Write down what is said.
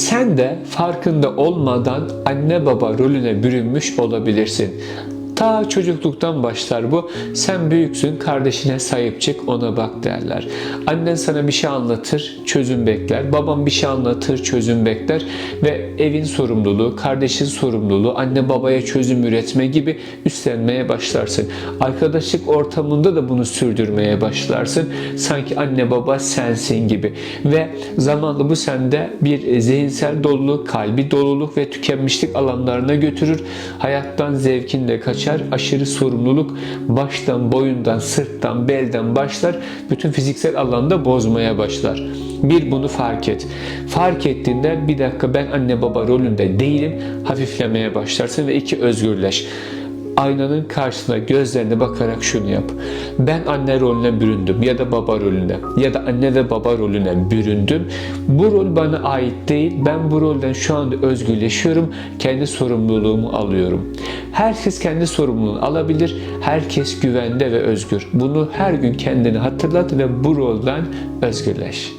Sen de farkında olmadan anne baba rolüne bürünmüş olabilirsin. Ta çocukluktan başlar bu. Sen büyüksün, kardeşine sahip çık, ona bak derler. Annen sana bir şey anlatır, çözüm bekler. Babam bir şey anlatır, çözüm bekler. Ve evin sorumluluğu, kardeşin sorumluluğu, anne babaya çözüm üretme gibi üstlenmeye başlarsın. Arkadaşlık ortamında da bunu sürdürmeye başlarsın. Sanki anne baba sensin gibi. Ve zamanla bu sende bir zihinsel doluluk, kalbi doluluk ve tükenmişlik alanlarına götürür. Hayattan zevkinle kaçar. Aşırı sorumluluk baştan, boyundan, sırttan, belden başlar. Bütün fiziksel alanda bozmaya başlar. Bir bunu fark et. Fark ettiğinde bir dakika ben anne baba rolünde değilim. Hafiflemeye başlarsın ve iki özgürleş aynanın karşısına gözlerine bakarak şunu yap. Ben anne rolüne büründüm ya da baba rolüne ya da anne ve baba rolüne büründüm. Bu rol bana ait değil. Ben bu rolden şu anda özgürleşiyorum. Kendi sorumluluğumu alıyorum. Herkes kendi sorumluluğunu alabilir. Herkes güvende ve özgür. Bunu her gün kendine hatırlat ve bu rolden özgürleş.